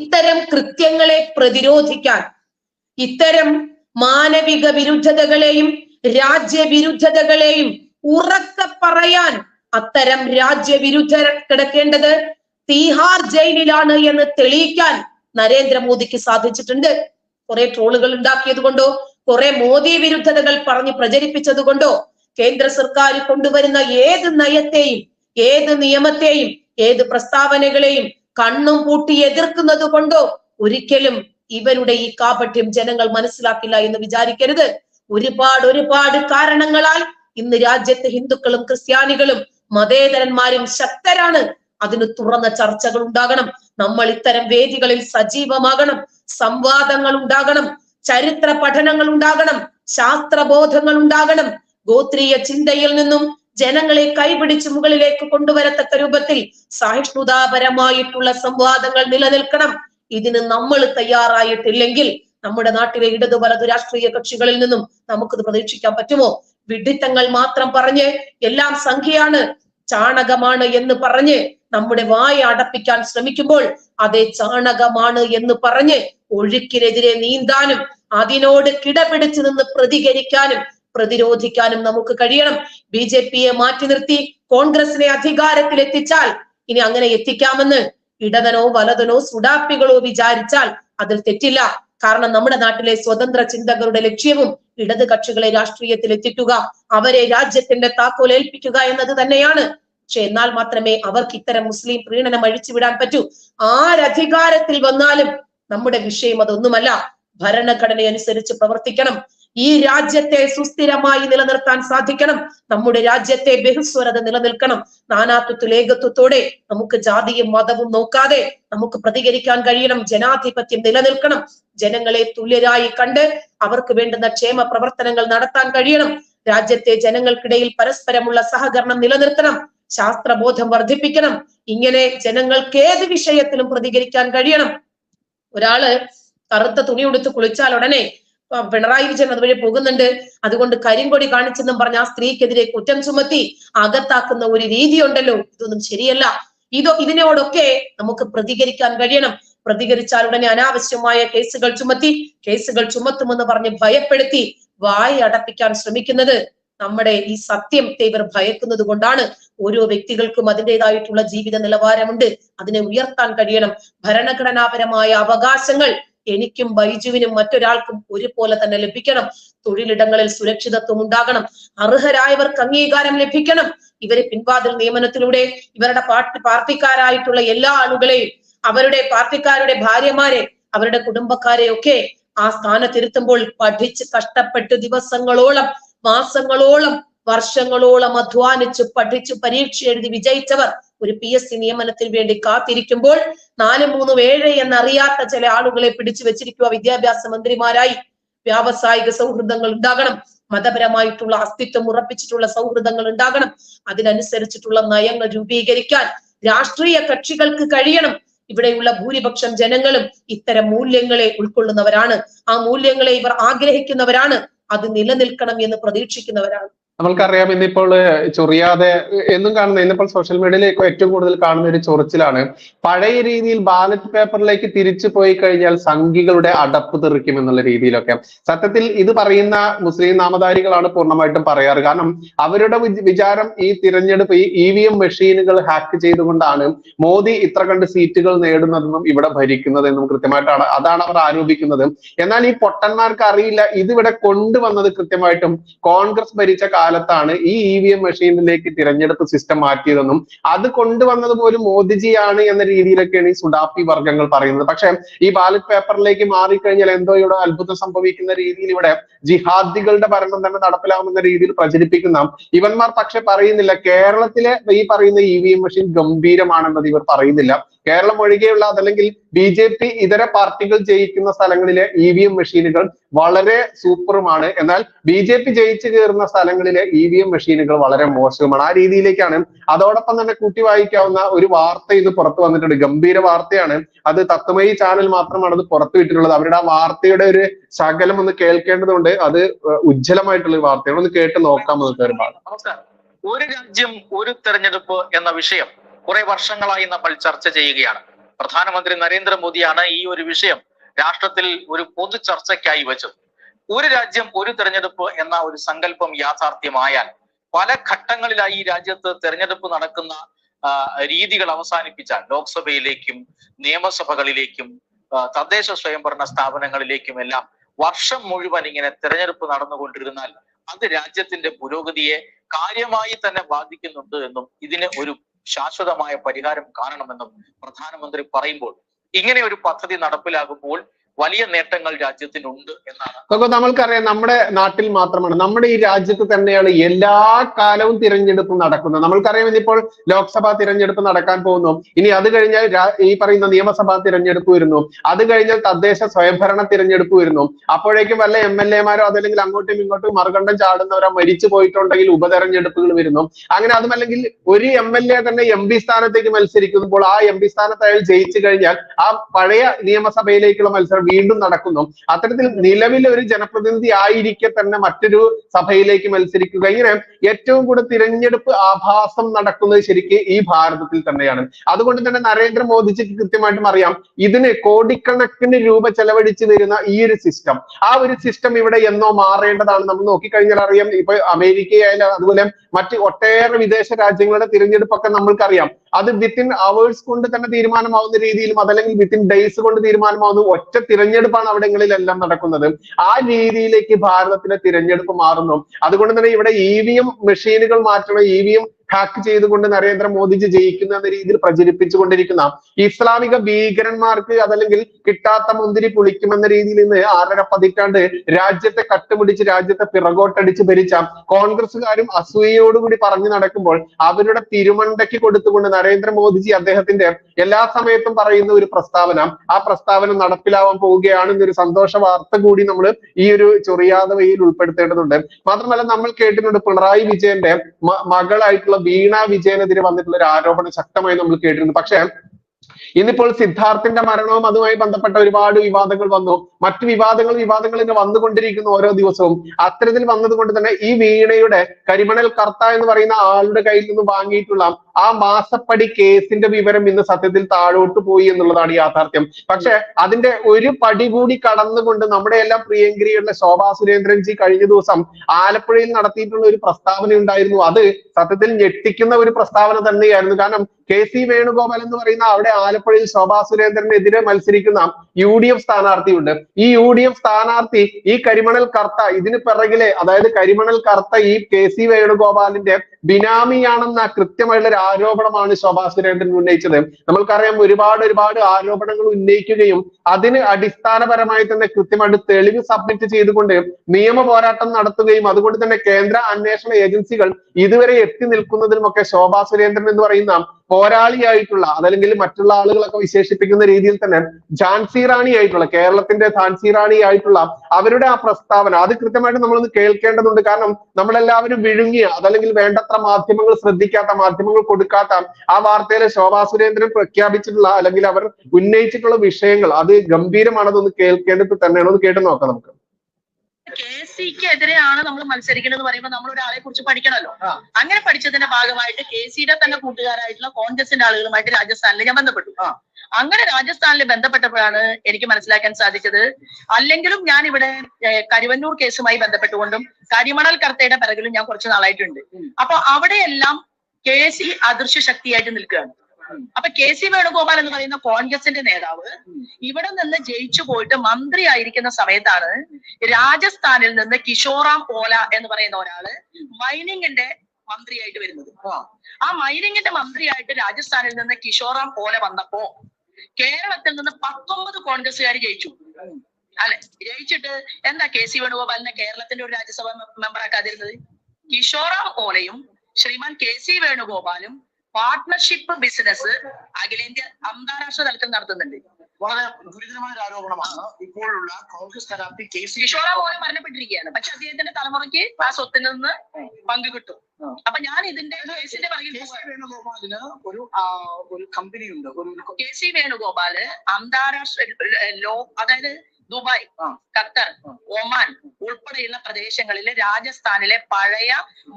ഇത്തരം കൃത്യങ്ങളെ പ്രതിരോധിക്കാൻ ഇത്തരം മാനവിക വിരുദ്ധതകളെയും രാജ്യവിരുദ്ധതകളെയും ഉറക്ക പറയാൻ അത്തരം രാജ്യവിരുദ്ധർ കിടക്കേണ്ടത് തീഹാർ ജയിലിലാണ് എന്ന് തെളിയിക്കാൻ നരേന്ദ്രമോദിക്ക് സാധിച്ചിട്ടുണ്ട്. കുറെ ട്രോളുകൾ ഉണ്ടാക്കിയത് കൊണ്ടോ കുറെ മോദി വിരുദ്ധതകൾ പറഞ്ഞ് പ്രചരിപ്പിച്ചത് കൊണ്ടോ കേന്ദ്ര സർക്കാർ കൊണ്ടുവരുന്ന ഏത് നയത്തെയും ഏത് നിയമത്തെയും ഏത് പ്രസ്താവനകളെയും കണ്ണും പൂട്ടി എതിർക്കുന്നത് കൊണ്ടോ ഒരിക്കലും ഇവരുടെ ഈ കാപട്യം ജനങ്ങൾ മനസ്സിലാക്കില്ല എന്ന് വിചാരിക്കരുത്. ഒരുപാട് ഒരുപാട് കാരണങ്ങളാൽ ഇന്ന് രാജ്യത്തെ ഹിന്ദുക്കളും ക്രിസ്ത്യാനികളും മതേതരന്മാരും ശക്തരാണ്. അതിന് തുറന്ന ചർച്ചകൾ ഉണ്ടാകണം. നമ്മൾ ഇത്തരം വേദികളിൽ സജീവമാകണം. സംവാദങ്ങൾ ഉണ്ടാകണം. ചരിത്ര പഠനങ്ങൾ ഉണ്ടാകണം. ശാസ്ത്രബോധങ്ങൾ ഉണ്ടാകണം. ഗോത്രീയ ചിന്തയിൽ നിന്നും ജനങ്ങളെ കൈപിടിച്ച് മുകളിലേക്ക് കൊണ്ടുവരത്തക്ക രൂപത്തിൽ സഹിഷ്ണുതാപരമായിട്ടുള്ള സംവാദങ്ങൾ നിലനിൽക്കണം. ഇതിന് നമ്മൾ തയ്യാറായിട്ടില്ലെങ്കിൽ നമ്മുടെ നാട്ടിലെ ഇടതു വലതു രാഷ്ട്രീയ കക്ഷികളിൽ നിന്നും നമുക്കിത് പ്രതീക്ഷിക്കാൻ പറ്റുമോ? വിഡിത്തങ്ങൾ മാത്രം പറഞ്ഞ് എല്ലാം സംഖ്യയാണ് ചാണകമാണ് എന്ന് പറഞ്ഞ് നമ്മുടെ വായ അടപ്പിക്കാൻ ശ്രമിക്കുമ്പോൾ അതേ ചാണകമാണ് എന്ന് പറഞ്ഞ് ഒഴുക്കിനെതിരെ നീന്താനും അതിനോട് കിടപിടിച്ചു നിന്ന് പ്രതികരിക്കാനും പ്രതിരോധിക്കാനും നമുക്ക് കഴിയണം. ബി ജെ പിയെ മാറ്റി നിർത്തി കോൺഗ്രസിനെ അധികാരത്തിൽ എത്തിച്ചാൽ ഇനി അങ്ങനെ എത്തിക്കാമെന്ന് ഇടതനോ വലതനോ സുഡാപ്പികളോ വിചാരിച്ചാൽ അതിൽ തെറ്റില്ല. കാരണം നമ്മുടെ നാട്ടിലെ സ്വതന്ത്ര ചിന്തകരുടെ ലക്ഷ്യവും ഇടത് കക്ഷികളെ രാഷ്ട്രീയത്തിൽ എത്തിക്കുക അവരെ രാജ്യത്തിന്റെ താക്കോൽ ഏൽപ്പിക്കുക എന്നത് തന്നെയാണ്. പക്ഷെ എന്നാൽ മാത്രമേ അവർക്ക് ഇത്തരം മുസ്ലിം പ്രീണനം അഴിച്ചുവിടാൻ പറ്റൂ. ആരധികാരത്തിൽ വന്നാലും നമ്മുടെ വിഷയം അതൊന്നുമല്ല. ഭരണഘടന അനുസരിച്ച് പ്രവർത്തിക്കണം. ഈ രാജ്യത്തെ സുസ്ഥിരമായി നിലനിർത്താൻ സാധിക്കണം. നമ്മുടെ രാജ്യത്തെ ബഹുസ്വരത നിലനിൽക്കണം. നാനാത്വത്തിൽ ഏകത്വത്തോടെ നമുക്ക് ജാതിയും മതവും നോക്കാതെ നമുക്ക് പ്രതികരിക്കാൻ കഴിയണം. ജനാധിപത്യം നിലനിൽക്കണം. ജനങ്ങളെ തുല്യരായി കണ്ട് അവർക്ക് വേണ്ടുന്ന ക്ഷേമ പ്രവർത്തനങ്ങൾ നടത്താൻ കഴിയണം. രാജ്യത്തെ ജനങ്ങൾക്കിടയിൽ പരസ്പരമുള്ള സഹകരണം നിലനിർത്തണം. ശാസ്ത്രബോധം വർദ്ധിപ്പിക്കണം. ഇങ്ങനെ ജനങ്ങൾക്ക് ഏത് വിഷയത്തിലും പ്രതികരിക്കാൻ കഴിയണം. ഒരാൾ കറുത്ത തുണി ഉടുത്ത് കുളിച്ചാൽ ഉടനെ പിണറായി വിജയൻ അതുവഴി പോകുന്നുണ്ട്. അതുകൊണ്ട് കരിങ്കൊടി കാണിച്ചെന്നും പറഞ്ഞ ആ സ്ത്രീക്കെതിരെ കുറ്റം ചുമത്തി അകത്താക്കുന്ന ഒരു രീതിയുണ്ടല്ലോ. ഇതൊന്നും ശരിയല്ല. ഇതോ ഇതിനോടൊക്കെ നമുക്ക് പ്രതികരിക്കാൻ കഴിയണം. പ്രതികരിച്ചാൽ ഉടനെ അനാവശ്യമായ കേസുകൾ ചുമത്തി കേസുകൾ ചുമത്തുമെന്ന് പറഞ്ഞ് ഭയപ്പെടുത്തി വായ അടപ്പിക്കാൻ ശ്രമിക്കുന്നത് നമ്മുടെ ഈ സത്യത്തെ ഇവർ ഭയക്കുന്നത് കൊണ്ടാണ്. ഓരോ വ്യക്തികൾക്കും അതിന്റെതായിട്ടുള്ള ജീവിത നിലവാരമുണ്ട്. അതിനെ ഉയർത്താൻ കഴിയണം. ഭരണഘടനാപരമായ അവകാശങ്ങൾ എനിക്കും ബൈജുവിനും മറ്റൊരാൾക്കും ഒരുപോലെ തന്നെ ലഭിക്കണം. തൊഴിലിടങ്ങളിൽ സുരക്ഷിതത്വം ഉണ്ടാകണം. അർഹരായവർക്ക് അംഗീകാരം ലഭിക്കണം. ഇവരെ പിൻവാതിൽ നിയമനത്തിലൂടെ ഇവരുടെ പാർട്ടി പാർട്ടിക്കാരായിട്ടുള്ള എല്ലാ ആളുകളെയും അവരുടെ പാർട്ടിക്കാരുടെ ഭാര്യമാരെ അവരുടെ കുടുംബക്കാരെ ഒക്കെ ആ സ്ഥാനത്തിരുത്തുമ്പോൾ പഠിച്ച് കഷ്ടപ്പെട്ട് ദിവസങ്ങളോളം മാസങ്ങളോളം വർഷങ്ങളോളം അധ്വാനിച്ച് പഠിച്ച് പരീക്ഷ എഴുതി വിജയിച്ചവർ ഒരു പി എസ് സി നിയമനത്തിന് വേണ്ടി കാത്തിരിക്കുമ്പോൾ നാല് മൂന്ന് ഏഴ് എന്നറിയാത്ത ചില ആളുകളെ പിടിച്ചു വെച്ചിരിക്കുക വിദ്യാഭ്യാസ മന്ത്രിമാരായി. വ്യാവസായിക സൗഹൃദങ്ങൾ ഉണ്ടാകണം. മതപരമായിട്ടുള്ള അസ്തിത്വം ഉറപ്പിച്ചിട്ടുള്ള സൗഹൃദങ്ങൾ ഉണ്ടാകണം. അതിനനുസരിച്ചിട്ടുള്ള നയങ്ങൾ രൂപീകരിക്കാൻ രാഷ്ട്രീയ കക്ഷികൾക്ക് കഴിയണം. ഇവിടെയുള്ള ഭൂരിപക്ഷം ജനങ്ങളും ഇത്തരം മൂല്യങ്ങളെ ഉൾക്കൊള്ളുന്നവരാണ്. ആ മൂല്യങ്ങളെ ഇവർ ആഗ്രഹിക്കുന്നവരാണ്. അത് നിലനിൽക്കണം എന്ന് പ്രതീക്ഷിക്കുന്നവരാണ്. നമ്മൾക്കറിയാം ഇന്നിപ്പോൾ ചൊറിയാതെ എന്നും കാണുന്ന ഇന്നിപ്പോൾ സോഷ്യൽ മീഡിയയിലേക്ക് ഏറ്റവും കൂടുതൽ കാണുന്ന ഒരു ചൊറിച്ചിലാണ്. പഴയ രീതിയിൽ ബാലറ്റ് പേപ്പറിലേക്ക് തിരിച്ചു പോയി കഴിഞ്ഞാൽ സംഘികളുടെ അടപ്പ് തെറിക്കും എന്നുള്ള രീതിയിലൊക്കെ. സത്യത്തിൽ ഇത് പറയുന്ന മുസ്ലിം നാമധാരികളാണ് പൂർണമായിട്ടും പറയാറ്. കാരണം അവരുടെ വിചാരം ഈ തിരഞ്ഞെടുപ്പ് ഈ ഇ വി എം മെഷീനുകൾ ഹാക്ക് ചെയ്തുകൊണ്ടാണ് മോദി ഇത്ര കണ്ട് സീറ്റുകൾ നേടുന്നതെന്നും ഇവിടെ ഭരിക്കുന്നതെന്നും കൃത്യമായിട്ടാണ് അതാണ് അവർ ആരോപിക്കുന്നത്. എന്നാൽ ഈ പൊട്ടന്മാർക്ക് അറിയില്ല ഇതിവിടെ കൊണ്ടുവന്നത് കൃത്യമായിട്ടും കോൺഗ്രസ് ഭരിച്ച കാലത്താണ് ഈ ഇ വി എം മെഷീനിലേക്ക് തിരഞ്ഞെടുപ്പ് സിസ്റ്റം മാറ്റിയതെന്നും അത് കൊണ്ടുവന്നത് പോലും മോദിജിയാണ് എന്ന രീതിയിലൊക്കെയാണ് ഈ സുഡാപ്പി വർഗങ്ങൾ പറയുന്നത്. പക്ഷേ ഈ ബാലറ്റ് പേപ്പറിലേക്ക് മാറിക്കഴിഞ്ഞാൽ എന്തോ ഇവിടെ അത്ഭുതം സംഭവിക്കുന്ന രീതിയിൽ ഇവിടെ ജിഹാദികളുടെ ഭരണം തന്നെ നടപ്പിലാവുന്ന രീതിയിൽ പ്രചരിപ്പിക്കുന്ന ഇവന്മാർ പക്ഷെ പറയുന്നില്ല. കേരളത്തിലെ ഈ പറയുന്ന ഇ വി എം മെഷീൻ ഗംഭീരമാണെന്നത് ഇവർ പറയുന്നില്ല. കേരളം ഒഴികെയുള്ള അതല്ലെങ്കിൽ ബി ജെ പി ഇതര പാർട്ടികൾ ജയിക്കുന്ന സ്ഥലങ്ങളിലെ ഇ വി എം മെഷീനുകൾ വളരെ സൂപ്പറുമാണ്. എന്നാൽ ബി ജെ പി ജയിച്ചു കയറുന്ന സ്ഥലങ്ങളിലെ ഇ വി എം മെഷീനുകൾ വളരെ മോശവുമാണ്. ആ രീതിയിലേക്കാണ് അതോടൊപ്പം തന്നെ കൂട്ടി വായിക്കാവുന്ന ഒരു വാർത്ത ഇത് പുറത്തു വന്നിട്ടുണ്ട്. ഗംഭീര വാർത്തയാണ്. അത് തത്വമയി ചാനൽ മാത്രമാണ് അത് പുറത്തുവിട്ടിട്ടുള്ളത് അവരുടെ ആ വാർത്തയുടെ ഒരു ശകലം ഒന്ന് കേൾക്കേണ്ടതുണ്ട്. അത് ഉജ്ജ്വലമായിട്ടുള്ള വാർത്തയാണ്. ഒന്ന് കേട്ട് നോക്കാം നമുക്ക് ഒരു രാജ്യം ഒരു തെരഞ്ഞെടുപ്പ് എന്ന വിഷയം കുറെ വർഷങ്ങളായി നമ്മൾ ചർച്ച ചെയ്യുകയാണ്. പ്രധാനമന്ത്രി നരേന്ദ്രമോദിയാണ് ഈ ഒരു വിഷയം രാഷ്ട്രത്തിൽ ഒരു പൊതു ചർച്ചയ്ക്കായി വെച്ചത്. ഒരു രാജ്യം ഒരു തെരഞ്ഞെടുപ്പ് എന്ന ഒരു സങ്കല്പം യാഥാർത്ഥ്യമായാൽ പല ഘട്ടങ്ങളിലായി ഈ രാജ്യത്ത് തെരഞ്ഞെടുപ്പ് നടക്കുന്ന രീതികൾ അവസാനിപ്പിച്ചാൽ ലോക്സഭയിലേക്കും നിയമസഭകളിലേക്കും തദ്ദേശ സ്വയംഭരണ സ്ഥാപനങ്ങളിലേക്കും എല്ലാം വർഷം മുഴുവൻ ഇങ്ങനെ തെരഞ്ഞെടുപ്പ് നടന്നുകൊണ്ടിരുന്നാൽ അത് രാജ്യത്തിന്റെ പുരോഗതിയെ കാര്യമായി തന്നെ ബാധിക്കുന്നുണ്ട് എന്നും ഇതിന് ഒരു ശാശ്വതമായ പരിഹാരം കാണണമെന്നും പ്രധാനമന്ത്രി പറയുമ്പോൾ ഇങ്ങനെ ഒരു പദ്ധതി നടപ്പിലാകുമ്പോൾ വലിയ നേട്ടങ്ങൾ രാജ്യത്തിനുണ്ട് എന്നാണ്. നമ്മൾക്കറിയാം നമ്മുടെ നാട്ടിൽ മാത്രമാണ്. നമ്മുടെ ഈ രാജ്യത്ത് തന്നെയാണ് എല്ലാ കാലവും തിരഞ്ഞെടുപ്പ് നടക്കുന്നത്. നമ്മൾക്കറിയാം ഇനിയിപ്പോൾ ലോക്സഭാ തിരഞ്ഞെടുപ്പ് നടക്കാൻ പോകുന്നു. ഇനി അത് കഴിഞ്ഞാൽ ഈ പറയുന്ന നിയമസഭാ തിരഞ്ഞെടുപ്പ് വരുന്നു. അത് കഴിഞ്ഞാൽ തദ്ദേശ സ്വയംഭരണ തിരഞ്ഞെടുപ്പ് വരുന്നു. അപ്പോഴേക്കും വല്ല എം എൽ എമാരോ അതല്ലെങ്കിൽ അങ്ങോട്ടും ഇങ്ങോട്ടും മറുകണ്ഠം ചാടുന്നവരോ മരിച്ചു പോയിട്ടുണ്ടെങ്കിൽ ഉപതെരഞ്ഞെടുപ്പുകൾ വരുന്നു. അങ്ങനെ അതുമല്ലെങ്കിൽ ഒരു എം എൽ എ തന്നെ എം പി സ്ഥാനത്തേക്ക് മത്സരിക്കുമ്പോൾ ആ എം പി സ്ഥാനത്ത് അയാൾ ജയിച്ചു കഴിഞ്ഞാൽ ആ പഴയ നിയമസഭയിലേക്കുള്ള മത്സരം വീണ്ടും നടക്കുന്നു. അത്തരത്തിൽ നിലവിലെ ഒരു ജനപ്രതിനിധി ആയിരിക്കെ തന്നെ മറ്റൊരു സഭയിലേക്ക് മത്സരിക്കുക. ഇങ്ങനെ ഏറ്റവും കൂടുതൽ തിരഞ്ഞെടുപ്പ് ആഭാസം നടക്കുന്നത് ശരിക്ക് ഈ ഭാരതത്തിൽ തന്നെയാണ്. അതുകൊണ്ട് തന്നെ നരേന്ദ്രമോദിജിക്ക് കൃത്യമായിട്ടും അറിയാം ഇതിന് കോടിക്കണക്കിന് രൂപ ചെലവഴിച്ചു വരുന്ന ഈ ഒരു സിസ്റ്റം ആ ഒരു സിസ്റ്റം ഇവിടെ എന്നോ മാറേണ്ടതാണ് നമ്മൾ നോക്കിക്കഴിഞ്ഞാൽ അറിയാം. ഇപ്പൊ അമേരിക്കയായാലും അതുപോലെ മറ്റ് ഒട്ടേറെ വിദേശ രാജ്യങ്ങളുടെ തിരഞ്ഞെടുപ്പൊക്കെ നമ്മൾക്കറിയാം. അത് വിത്തിൻ അവേഴ്സ് കൊണ്ട് തന്നെ തീരുമാനമാവുന്ന രീതിയിലും അതല്ലെങ്കിൽ വിത്തിൻ ഡേയ്സ് കൊണ്ട് തീരുമാനമാവുന്ന ഒറ്റ തിരഞ്ഞെടുപ്പാണ് അവിടങ്ങളിലെല്ലാം നടക്കുന്നത്. ആ രീതിയിലേക്ക് ഭാരതത്തിലെ തിരഞ്ഞെടുപ്പ് മാറുന്നു. അതുകൊണ്ട് തന്നെ ഇവിടെ ഇ വി എം മെഷീനുകൾ മാറ്റണം. ഇ വി എം ഹാക്ക് ചെയ്തുകൊണ്ട് നരേന്ദ്രമോദിജി ജയിക്കുന്ന എന്ന രീതിയിൽ പ്രചരിപ്പിച്ചുകൊണ്ടിരിക്കുന്ന ഇസ്ലാമിക ഭീകരന്മാർക്ക് അതല്ലെങ്കിൽ കിട്ടാത്ത മുന്തിരി പുളിക്കുമെന്ന രീതിയിൽ ഇന്ന് ആറര പതിറ്റാണ്ട് രാജ്യത്തെ കട്ടുപിടിച്ച് രാജ്യത്തെ പിറകോട്ടടിച്ച് ഭരിച്ച കോൺഗ്രസ്സുകാരും അസൂയയോടുകൂടി പറഞ്ഞു നടക്കുമ്പോൾ അവരുടെ തിരുമണ്ടയ്ക്ക് കൊടുത്തുകൊണ്ട് നരേന്ദ്രമോദിജി അദ്ദേഹത്തിന്റെ എല്ലാ സമയത്തും പറയുന്ന ഒരു പ്രസ്താവന ആ പ്രസ്താവന നടപ്പിലാവാൻ പോവുകയാണ് എന്നൊരു സന്തോഷ വാർത്ത കൂടി നമ്മൾ ഈ ഒരു ചൊറിയാതെ വെയിൽ ഉൾപ്പെടുത്തേണ്ടതുണ്ട്. മാത്രമല്ല നമ്മൾ കേട്ടിട്ടുണ്ട് പിണറായി വിജയന്റെ മകളായിട്ടുള്ള വീണ വിജയനെതിരെ വന്നിട്ടുള്ള ഒരു ആരോപണം ശക്തമായി നമ്മൾ കേട്ടിരുന്നു പക്ഷേ ഇന്നിപ്പോൾ സിദ്ധാർത്ഥിന്റെ മരണവും അതുമായി ബന്ധപ്പെട്ട ഒരുപാട് വിവാദങ്ങൾ വന്നു. മറ്റു വിവാദങ്ങൾ വിവാദങ്ങൾ ഇങ്ങനെ വന്നുകൊണ്ടിരിക്കുന്നു ഓരോ ദിവസവും. അത്തരത്തിൽ വന്നതുകൊണ്ട് തന്നെ ഈ വീണയുടെ കരിമണൽ കർത്ത എന്ന് പറയുന്ന ആളുടെ കയ്യിൽ നിന്ന് വാങ്ങിയിട്ടുള്ള ആ മാസപ്പടി കേസിന്റെ വിവരം ഇന്ന് സത്യത്തിൽ താഴോട്ട് പോയി എന്നുള്ളതാണ് യാഥാർത്ഥ്യം. പക്ഷെ അതിന്റെ ഒരു പടി കൂടി കടന്നുകൊണ്ട് നമ്മുടെ എല്ലാം പ്രിയങ്കരിയുടെ ശോഭാ സുരേന്ദ്രൻജി കഴിഞ്ഞ ദിവസം ആലപ്പുഴയിൽ നടത്തിയിട്ടുള്ള ഒരു പ്രസ്താവന ഉണ്ടായിരുന്നു. അത് സത്യത്തിൽ ഞെട്ടിക്കുന്ന ഒരു പ്രസ്താവന തന്നെയായിരുന്നു. കാരണം കെ സി വേണുഗോപാൽ എന്ന് പറയുന്ന അവിടെ ആലപ്പുഴയിൽ ശോഭാ സുരേന്ദ്രനെതിരെ മത്സരിക്കുന്ന യു ഡി എഫ് സ്ഥാനാർത്ഥിയുണ്ട്. ഈ യു ഡി എഫ് സ്ഥാനാർത്ഥി ഈ കരിമണൽ കർത്ത ഇതിന് പിറകിലെ അതായത് കരിമണൽ കർത്ത ഈ കെ സി വേണുഗോപാലിന്റെ ബിനാമിയാണെന്ന കൃത്യമായിട്ടുള്ള ഒരു ആരോപണമാണ് ശോഭാ സുരേന്ദ്രൻ ഉന്നയിച്ചത്. നമ്മൾക്കറിയാം ഒരുപാട് ഒരുപാട് ആരോപണങ്ങൾ ഉന്നയിക്കുകയും അതിന് അടിസ്ഥാനപരമായി തന്നെ കൃത്യമായിട്ട് തെളിവ് സബ്മിറ്റ് ചെയ്തുകൊണ്ട് നിയമ പോരാട്ടം നടത്തുകയും അതുകൊണ്ട് തന്നെ കേന്ദ്ര അന്വേഷണ ഏജൻസികൾ ഇതുവരെ എത്തി നിൽക്കുന്നതിനുമൊക്കെ ശോഭാ സുരേന്ദ്രൻ എന്ന് പറയുന്ന പോരാളിയായിട്ടുള്ള അതല്ലെങ്കിൽ മറ്റുള്ള ആളുകളൊക്കെ വിശേഷിപ്പിക്കുന്ന രീതിയിൽ തന്നെ ഝാൻസി റാണി ആയിട്ടുള്ള കേരളത്തിന്റെ ഝാൻസി റാണി ആയിട്ടുള്ള അവരുടെ ആ പ്രസ്താവന അത് കൃത്യമായിട്ട് നമ്മളൊന്ന് കേൾക്കേണ്ടതുണ്ട്. കാരണം നമ്മളെല്ലാവരും വിഴുങ്ങിയ അതല്ലെങ്കിൽ വേണ്ടത്ര മാധ്യമങ്ങൾ ശ്രദ്ധിക്കാത്ത മാധ്യമങ്ങൾ കൊടുക്കാത്ത ആ വാർത്തയിലെ ശോഭാ സുരേന്ദ്രൻ പ്രഖ്യാപിച്ചിട്ടുള്ള അല്ലെങ്കിൽ അവർ ഉന്നയിച്ചിട്ടുള്ള വിഷയങ്ങൾ അത് ഗംഭീരമാണെന്നൊന്ന് കേൾക്കേണ്ടത് തന്നെയാണ്. ഒന്ന് കേട്ട് നോക്കാം നമുക്ക്. കെ സിക്ക് എതിരെയാണ് നമ്മൾ മത്സരിക്കുന്നത് പറയുമ്പോൾ നമ്മൾ ഒരാളെ കുറിച്ച് പഠിക്കണമല്ലോ. അങ്ങനെ പഠിച്ചതിന്റെ ഭാഗമായിട്ട് കെ സിയുടെ തന്നെ കൂട്ടുകാരായിട്ടുള്ള കോൺഗ്രസിന്റെ ആളുകളുമായിട്ട് രാജസ്ഥാനിൽ ഞാൻ ബന്ധപ്പെട്ടു. അങ്ങനെ രാജസ്ഥാനിൽ ബന്ധപ്പെട്ടപ്പോഴാണ് എനിക്ക് മനസ്സിലാക്കാൻ സാധിച്ചത്. അല്ലെങ്കിലും ഞാൻ ഇവിടെ കരുവന്നൂർ കേസുമായി ബന്ധപ്പെട്ടുകൊണ്ടും കരിമണൽ കർത്തയുടെ പിറകിലും ഞാൻ കുറച്ച് നാളായിട്ടുണ്ട്. അപ്പൊ അവിടെയെല്ലാം കെ സി അദൃശ്യ ശക്തിയായിട്ട് നിൽക്കുകയാണ്. അപ്പൊ കെ സി വേണുഗോപാൽ എന്ന് പറയുന്ന കോൺഗ്രസിന്റെ നേതാവ് ഇവിടെ നിന്ന് ജയിച്ചു പോയിട്ട് മന്ത്രി ആയിരിക്കുന്ന സമയത്താണ് രാജസ്ഥാനിൽ നിന്ന് കിഷോറാം ഓല എന്ന് പറയുന്ന ഒരാൾ മൈനിങ്ങിന്റെ മന്ത്രിയായിട്ട് വരുന്നത്. ആ. മൈനിങ്ങിന്റെ മന്ത്രിയായിട്ട് രാജസ്ഥാനിൽ നിന്ന് കിഷോറാം ഓല വന്നപ്പോ കേരളത്തിൽ നിന്ന് പത്തൊമ്പത് കോൺഗ്രസ്സുകാർ ജയിച്ചു. അല്ലെ? ജയിച്ചിട്ട് എന്താ കെ സി വേണുഗോപാലിനെ കേരളത്തിന്റെ ഒരു രാജ്യസഭ മെമ്പറാക്കാതിരുന്നത് കിഷോറാം ഓലയും ശ്രീമാൻ കെ സി വേണുഗോപാലും പാർട്ട്ണർഷിപ്പ് ബിസിനസ് അഖിലേന്ത്യ അന്താരാഷ്ട്ര തലത്തിൽ നടത്തുന്നുണ്ട്. വളരെ ഗുരുതരമായ ഒരു ആരോപണമാണ്. ഇപ്പോഴുള്ള കോൺഗ്രസ് സ്ഥാനാർത്ഥി കെ സി കിഷോറ ഓല മരണപ്പെട്ടിരിക്കുകയാണ്. പക്ഷെ അദ്ദേഹത്തിന്റെ തലമുറയ്ക്ക് ആ സ്വത്തിൽ നിന്ന് പങ്ക് കിട്ടും. അപ്പൊ ഞാൻ ഇതിന്റെ കേസിന്റെ വേണുഗോപാലിന് ഒരു ഒരു കമ്പനി ഉണ്ട് ഒരു കെ സി വേണുഗോപാൽ അന്താരാഷ്ട്ര ലോ അതായത് ദുബായ്. ഖത്തർ ഒമാൻ ഉൾപ്പെടെയുള്ള പ്രദേശങ്ങളിലെ രാജസ്ഥാനിലെ പഴയ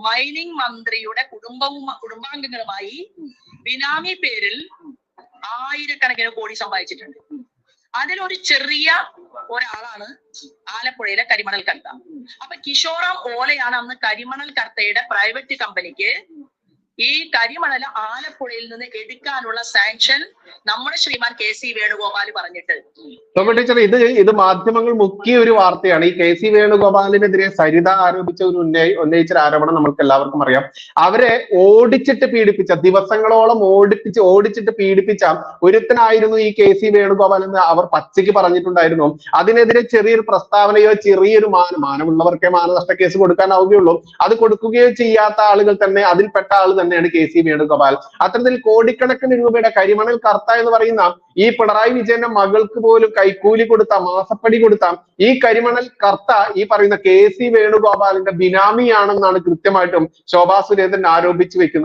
മൈനിങ് മന്ത്രിയുടെ കുടുംബവും കുടുംബാംഗങ്ങളുമായി ബിനാമി പേരിൽ ആയിരക്കണക്കിന് കോടി സമ്പാദിച്ചിട്ടുണ്ട്. അതിലൊരു ചെറിയ ഒരാളാണ് ആലപ്പുഴയിലെ കരിമണൽ കർത്ത. അപ്പൊ കിഷോറാം ഓലയാണ് അന്ന് കരിമണൽ കർത്തയുടെ പ്രൈവറ്റ് കമ്പനിക്ക് ഈ കരിമണൽ ആലപ്പുഴയിൽ നിന്ന് എടുക്കാനുള്ള സാങ്ഷൻ നമ്മുടെ ശ്രീമാൻ കെ സി വേണുഗോപാൽ പറഞ്ഞിട്ട്. ടീച്ചർ ഇത് ഇത് മാധ്യമങ്ങൾ മുക്കിയ ഒരു വാർത്തയാണ്. ഈ കെ സി വേണുഗോപാലിനെതിരെ സരിത ആരോപിച്ച ഒരു ഉന്നയി ഉന്നയിച്ച ആരോപണം നമുക്ക് എല്ലാവർക്കും അറിയാം. അവരെ ഓടിച്ചിട്ട് പീഡിപ്പിച്ച ദിവസങ്ങളോളം ഓടിപ്പിച്ച് ഓടിച്ചിട്ട് പീഡിപ്പിച്ച ഒരുത്തനായിരുന്നു ഈ കെ സി വേണുഗോപാൽ എന്ന് അവർ പച്ചയ്ക്ക് പറഞ്ഞിട്ടുണ്ടായിരുന്നു. അതിനെതിരെ ചെറിയൊരു പ്രസ്താവനയോ ചെറിയൊരു മാനം മാനമുള്ളവർക്കേ മാനനഷ്ട കേസ് കൊടുക്കാനാവുകയുള്ളൂ. അത് കൊടുക്കുകയോ ചെയ്യാത്ത ആളുകൾ തന്നെ അതിൽപ്പെട്ട ആൾ തന്നെയാണ് കെ സി വേണുഗോപാൽ അത്തരത്തിൽ കോടിക്കണക്കിന് രൂപയുടെ കരിമണൽ കർത്ത എന്ന് പറയുന്ന ഈ പിണറായി വിജയന്റെ മകൾക്ക് പോലും കൈക്കൂലി കൊടുത്ത മാസപ്പടി കൊടുത്ത ഈ കരിമണൽ കർത്ത ഈ പറയുന്ന കെ സി വേണുഗോപാലിന്റെ ബിനാമിയാണെന്നാണ് കൃത്യമായിട്ടും ശോഭാ സുരേന്ദ്രൻ ആരോപിച്ചു വെക്കുന്നത്.